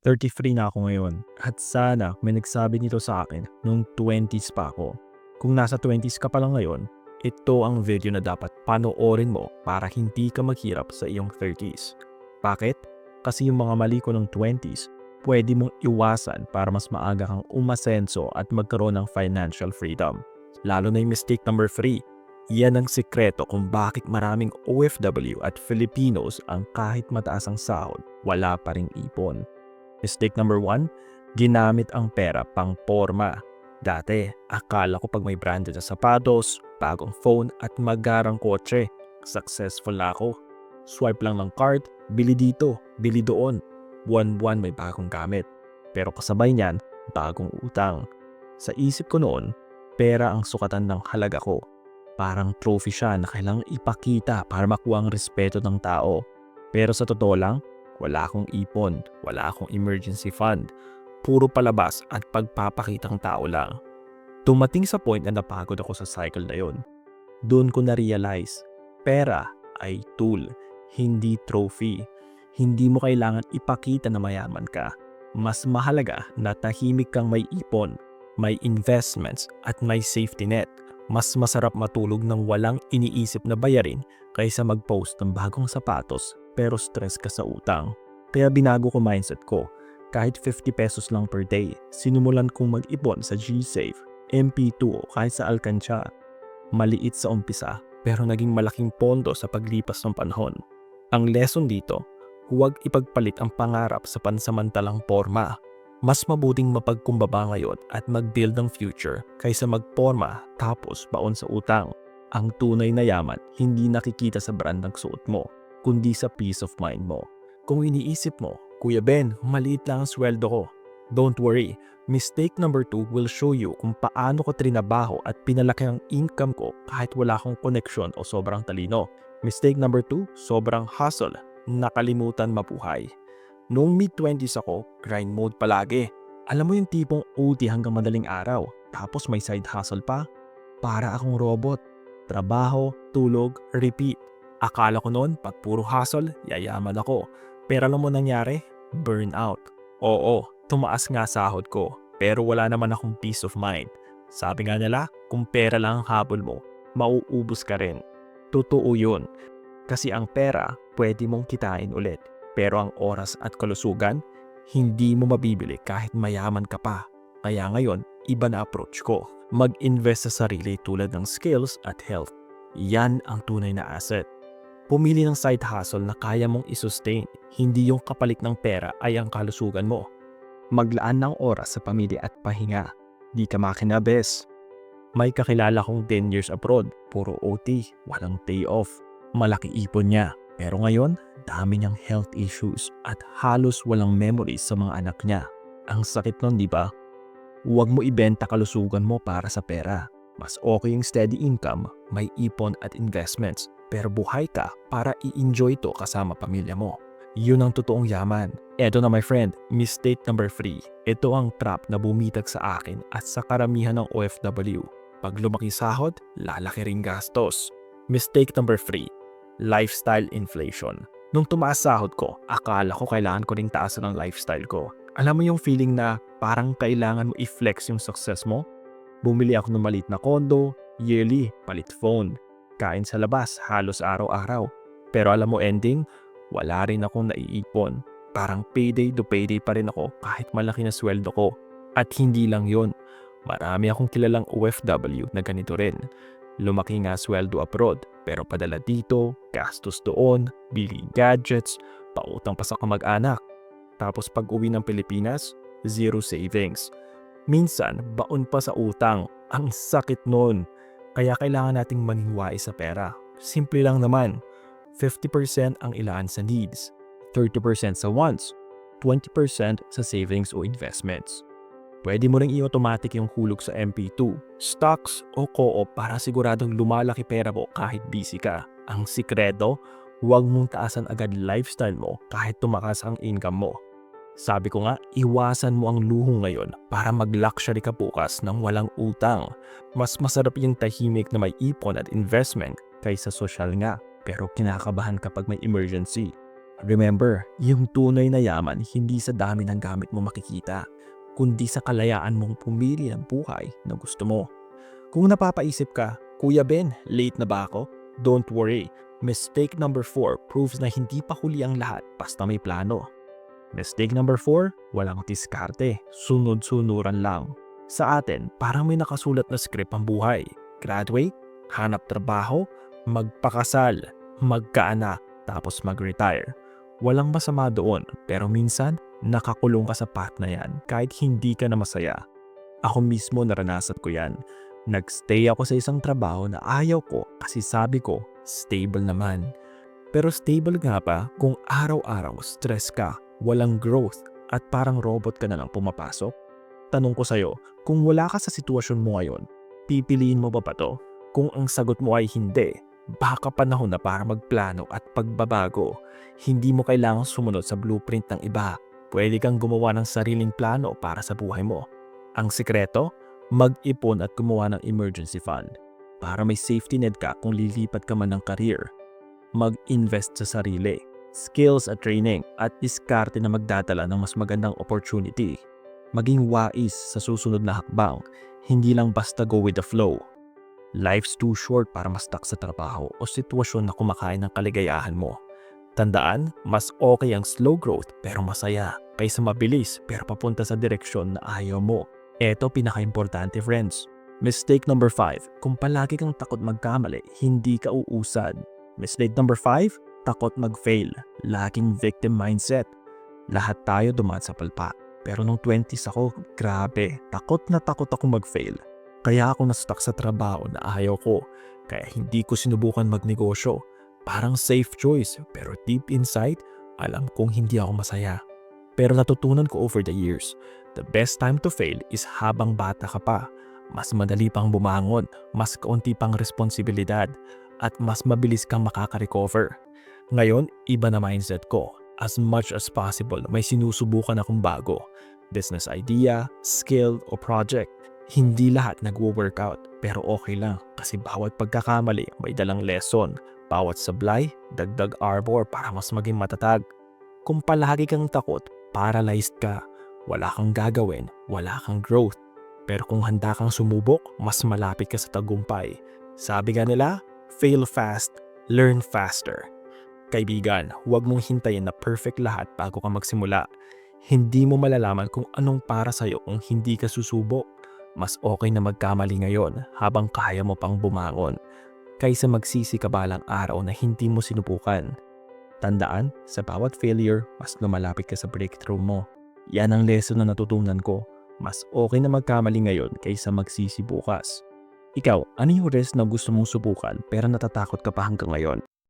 33 na ako ngayon at sana may nagsabi nito sa akin nung 20s pa ako. Kung nasa 20s ka pa lang ngayon, ito ang video na dapat panoorin mo para hindi ka maghirap sa iyong 30s. Bakit? Kasi yung mga mali ko ng 20s, pwede mong iwasan para mas maaga kang umasenso at magkaroon ng financial freedom. Lalo na yung mistake number 3. Yan ang sikreto kung bakit maraming OFW at Filipinos ang kahit mataas ang sahod, wala pa ring ipon. Mistake number 1, ginamit ang pera pang porma. Dati, akala ko pag may branded na sapatos, bagong phone at magarang kotse, successful na ako. Swipe lang ng card, bili dito, bili doon. Buwan-buwan may bagong gamit. Pero kasabay niyan, bagong utang. Sa isip ko noon, pera ang sukatan ng halaga ko. Parang trophy siya na kailangang ipakita para makuha ang respeto ng tao. Pero sa totoo lang, wala akong ipon, wala akong emergency fund. Puro palabas at pagpapakitang tao lang. Tumating sa point na napagod ako sa cycle na yon. Doon ko na-realize, pera ay tool, hindi trophy. Hindi mo kailangan ipakita na mayaman ka. Mas mahalaga na tahimik kang may ipon, may investments at may safety net. Mas masarap matulog ng walang iniisip na bayarin kaysa mag-post ng bagong sapatos pero stress ka sa utang. Kaya binago ko mindset ko. Kahit 50 pesos lang per day, sinumulan kong mag-ipon sa G-Save, MP2 o kahit sa Alcantia. Maliit sa umpisa pero naging malaking pondo sa paglipas ng panahon. Ang lesson dito, huwag ipagpalit ang pangarap sa pansamantalang forma. Mas mabuting mapagkumbaba ngayon at mag-build ng future kaysa magporma tapos baon sa utang. Ang tunay na yaman hindi nakikita sa brand ng suot mo, kundi sa peace of mind mo. Kung iniisip mo, Kuya Ben, maliit lang ang sweldo ko. Don't worry, mistake number 2 will show you kung paano ko trinabaho at pinalaki ang income ko kahit wala akong koneksyon o sobrang talino. Mistake number 2, sobrang hustle, nakalimutan mabuhay. Noong mid-20s ako, grind mode palagi. Alam mo yung tipong OT hanggang madaling araw, tapos may side hustle pa? Para akong robot. Trabaho, tulog, repeat. Akala ko noon, pag puro hustle, yayaman ako. Pero alam mo nangyari? Burnout. Oo, tumaas nga sahod ko, pero wala naman akong peace of mind. Sabi nga nila, kung pera lang ang habol mo, mauubos ka rin. Totoo yun. Kasi ang pera, pwede mong kitain ulit. Pero ang oras at kalusugan, hindi mo mabibili kahit mayaman ka pa. Kaya ngayon, iba na approach ko. Mag-invest sa sarili tulad ng skills at health. Yan ang tunay na asset. Pumili ng side hustle na kaya mong isustain, hindi yung kapalit ng pera ay ang kalusugan mo. Maglaan ng oras sa pamilya at pahinga. Di ka makinabes. May kakilala kong 10 years abroad, puro OT, walang day off. Malaki ipon niya. Pero ngayon, dami niyang health issues at halos walang memories sa mga anak niya. Ang sakit nun, di ba? Huwag mo ibenta kalusugan mo para sa pera. Mas okay yung steady income, may ipon at investments, pero buhay ka para i-enjoy to kasama pamilya mo. Yun ang totoong yaman. Eto na my friend, mistake number 3. Ito ang trap na bumitag sa akin at sa karamihan ng OFW. Pag lumaki sahod, lalaki ring gastos. Mistake number 3 lifestyle inflation. Nung tumaas sahod ko, akala ko kailangan ko ring taasan ang lifestyle ko. Alam mo yung feeling na parang kailangan mo i-flex yung success mo? Bumili ako ng malit na kondo, yearly, palit phone, kain sa labas halos araw-araw. Pero alam mo ending, wala rin akong naiipon. Parang payday to payday pa rin ako kahit malaki na sweldo ko. At hindi lang yon, marami akong kilalang OFW na ganito rin. Lumaki nga sweldo abroad, pero padala dito, gastos doon, bili gadgets, pautang pa sa kamag-anak. Tapos pag uwi ng Pilipinas, zero savings. Minsan, baon pa sa utang. Ang sakit nun. Kaya kailangan nating maningwai sa pera. Simple lang naman. 50% ang ilaan sa needs, 30% sa wants, 20% sa savings o investments. Pwede mo ring i-automatic yung hulog sa MP2, stocks o co-op para siguradong lumalaki pera mo kahit busy ka. Ang sikreto, huwag mong taasan agad lifestyle mo kahit tumakas ang income mo. Sabi ko nga, iwasan mo ang luho ngayon para mag-luxury ka bukas ng walang utang. Mas masarap yung tahimik na may ipon at investment kaysa social nga pero kinakabahan kapag may emergency. Remember, yung tunay na yaman hindi sa dami ng gamit mo makikita, kundi sa kalayaan mong pumili ng buhay na gusto mo. Kung napapaisip ka, Kuya Ben, late na ba ako? Don't worry. Mistake number 4 proves na hindi pa huli ang lahat basta may plano. Mistake number 4, walang diskarte, sunod-sunuran lang. Sa atin, parang may nakasulat na script ang buhay. Graduate, hanap trabaho, magpakasal, magkaanak, tapos mag-retire. Walang masama doon, pero minsan, nakakulong ka sa path na yan kahit hindi ka na masaya. Ako mismo naranasan ko yan. Nagstay ako sa isang trabaho na ayaw ko kasi sabi ko, stable naman. Pero stable nga pa kung araw-araw stress ka, walang growth, at parang robot ka na lang pumapasok? Tanong ko sa'yo, kung wala ka sa sitwasyon mo ngayon, pipiliin mo ba ba to? Kung ang sagot mo ay hindi, baka panahon na para magplano at pagbabago. Hindi mo kailangang sumunod sa blueprint ng iba. Pwede kang gumawa ng sariling plano para sa buhay mo. Ang sikreto, mag-ipon at gumawa ng emergency fund para may safety net ka kung lilipat ka man ng career. Mag-invest sa sarili, skills at training at diskarte na magdadala ng mas magandang opportunity. Maging wais sa susunod na hakbang, hindi lang basta go with the flow. Life's too short para ma-stuck sa trabaho o sitwasyon na kumakain ng kaligayahan mo. Tandaan, mas okay ang slow growth pero masaya kaysa mabilis pero papunta sa direksyon na ayaw mo. Ito pinaka-importante friends. Mistake number 5, kung palagi kang takot magkamali, hindi ka uusad. Mistake number 5, takot mag-fail, laging victim mindset. Lahat tayo dumaan sa palpa. Pero nung 20s ako, grabe, takot na takot ako mag-fail. Kaya ako na-stuck sa trabaho na ayaw ko. Kaya hindi ko sinubukan magnegosyo. Parang safe choice, pero deep inside, alam kong hindi ako masaya. Pero natutunan ko over the years, the best time to fail is habang bata ka pa. Mas madali pang bumangon, mas kaunti pang responsibilidad, at mas mabilis kang makaka-recover. Ngayon, iba na mindset ko. As much as possible, may sinusubukan akong bago. Business idea, skill, o project. Hindi lahat nagwo-workout, pero okay lang kasi bawat pagkakamali may dalang lesson. Bawat sablay, dagdag arbor para mas maging matatag. Kung palagi kang takot, paralyzed ka. Wala kang gagawin, wala kang growth. Pero kung handa kang sumubok, mas malapit ka sa tagumpay. Sabi nga nila, fail fast, learn faster. Kaibigan, huwag mong hintayin na perfect lahat bago ka magsimula. Hindi mo malalaman kung anong para sa'yo kung hindi ka susubok. Mas okay na magkamali ngayon habang kaya mo pang bumangon kaysa magsisi ka balang araw na hindi mo sinubukan. Tandaan, sa bawat failure, mas lumalapit ka sa breakthrough mo. Yan ang lesson na natutunan ko. Mas okay na magkamali ngayon kaysa magsisi bukas. Ikaw, ano yung risk na gusto mong subukan pero natatakot ka pa hanggang ngayon?